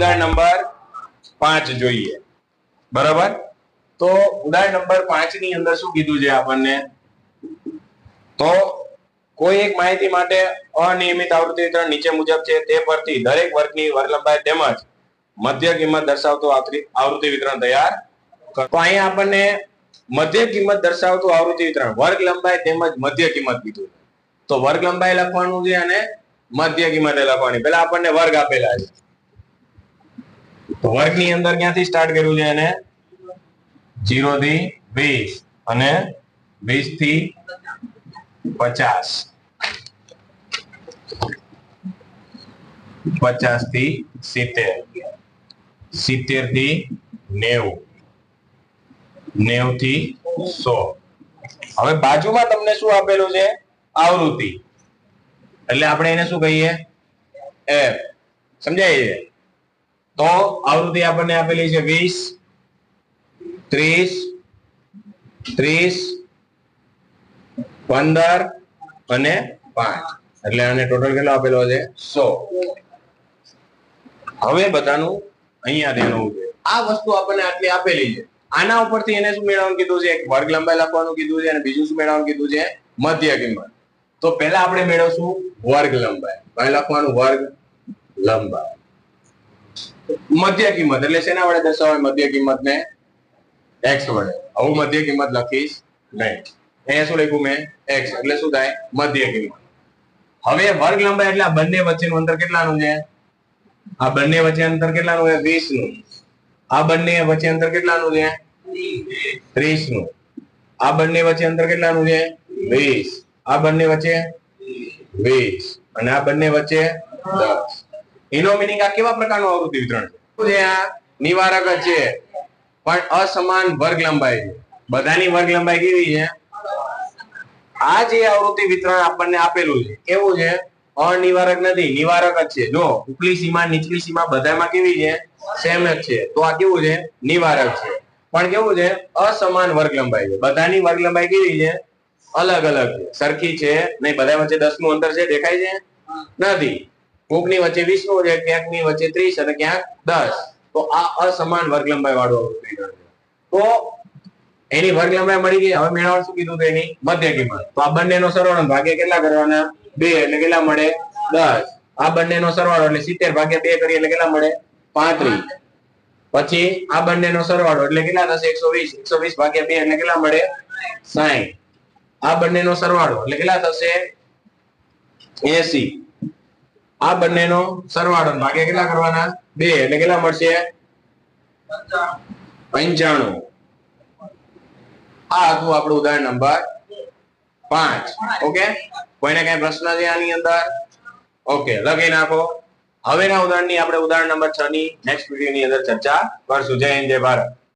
ઉદાહરણ નંબર પાંચ જોઈએ. બરાબર? તો ઉદાહરણ નંબર પાંચની અંદર શું કીધું છે આપણને? તો કોઈ એક માહિતી માટે અનિયમિત આવૃત્તિ વિતરણ નીચે મુજબ છે, તે પરથી દરેક વર્ગની વર્ગલંબાઈ તેમજ મધ્ય કિંમત દર્શાવતું આવૃત્તિ વિતરણ તૈયાર તો અહીંયા આપણને મધ્ય કિંમત દર્શાવતું આવૃત્તિ વિતરણ વર્ગ લંબાઈ તેમજ મધ્ય કિંમત કીધું. તો વર્ગ લંબાઈ લખવાનું છે અને મધ્ય કિંમત લખવાની. પેલા આપણને વર્ગ આપેલા છે. તો વર્ગની અંદર ક્યાંથી સ્ટાર્ટ કર્યું છે એને? જીરો થી વીસ અને વીસથી પચાસ. પચાસથી સિત્તેર. સિત્તેરથી નેવું. નેવું થી સો. હવે બાજુમાં તમને શું આપેલું છે? આવૃત્તિ. એટલે આપણે એને શું કહીએ? એફ. સમજાય છે? તો આવૃત્તિ આપણને આપેલી છે વીસ, ત્રીસ ત્રીસ, પંદર અને પાંચ. એટલે આને ટોટલ કેટલો આપેલો છે? સો. હવે બધાનું અહીંયા ધ્યાન જોઈએ. આ વસ્તુ આપણને આટલી આપેલી છે. આના ઉપરથી એને શું મેળવવાનું કીધું છે? એક વર્ગ લંબાઈ લખવાનું કીધું છે અને બીજું શું મેળવવાનું કીધું છે? મધ્ય કિંમત. તો પહેલા આપણે મેળવશું વર્ગ લંબાઈ. કઈ લખવાનું વર્ગ લંબાઈ. મધ્ય કિંમત, એટલે શેના વડે દર્શાવાય મધ્ય કિંમત ને એક્સ વડે. હું મધ્ય કિંમત લખીશ નહીં. અહીંયા શું લખ્યું મેં? એક્સ એટલે શું થાય? મધ્ય કિંમત. હવે વર્ગ લંબાઈ એટલે આ બંને વચ્ચેનું અંતર કેટલાનું છે? આ બંને વચ્ચે અંતર કેટલાનું છે? વીસનું આ બંને વચ્ચે અંતર કેટલાનું છે? ત્રીસનું આ બંને વચ્ચે અંતર કેટલાનું છે? વીસ. આ બંને વચ્ચે વીસ. અને આ બંને વચ્ચે દસ. એનો મિનિંગ આ કેવા પ્રકારનું આવૃત્તિ વિતરણ છે? નિવારક જ છે. પણ અસમાન વર્ગ લંબાઈ છે. બધાની વર્ગ લંબાઈ કેવી છે? આ જે આવૃત્તિ વિતરણ આપણને આપેલું છે, કેવું છે? અનિવારક નથી, નિવારક જ છે. જો, ઉપલી સીમા, નીચલી સીમા બધામાં કેવી છે? સેમ જ છે. તો આ કેવું છે? નિવારક છે. પણ કેવું છે? અસમાન વર્ગ લંબાઈ છે. બધાની વર્ગ લંબાઈ કેવી છે? અલગ અલગ છે. સરખી છે? નહીં બધા વચ્ચે દસનું અંતર છે, દેખાય છે? નથી. કોકની વચ્ચે વિષ્ણુ છે ક્યાંકની વચ્ચે ત્રીસ અને ક્યાંક દસ. તો આ અસમાન વર્ગ લંબાઈ વાળું આવૃત્તિ તો એની વર્ગ લંબાઈ મળી ગઈ. હવે મેળવણ શું કીધું એની? મધ્ય કિંમત. તો આ બંનેનો સરવાળો ભાગે કેટલા કરવાના? બે. એટલે કેટલા મળે? દસ. આ બંનેનો સરવાળો એટલે સિત્તેર ભાગ્યા બે કરીએ એટલે કેટલા મળે? પાંત્રીસ. પછી આ બંનેનો સરવાળો એટલે કેટલા થશે? એકસો વીસ. એકસો વીસ ભાગ્યા બે એટલે કેટલા મળે? સાહીઠ આ બંનેનો સરવાળો એટલે કેટલા થશે? એસી. આ બંનેનો સરવાળો ભાગે કેટલા કરવાના? બે. એટલે કેટલા મળશે? પંચાણું. આ હતું આપણું ઉદાહરણ નંબર પાંચ. ઓકે? કોઈને કઈ પ્રશ્ન છે આની અંદર? ઓકે, લખી નાખો. હવેના ઉદાહરણની આપણે ઉદાહરણ નંબર છ ની નેક્સ્ટ વીડિયો ની અંદર ચર્ચા કરશું. જય હિન્દ, જય ભારત.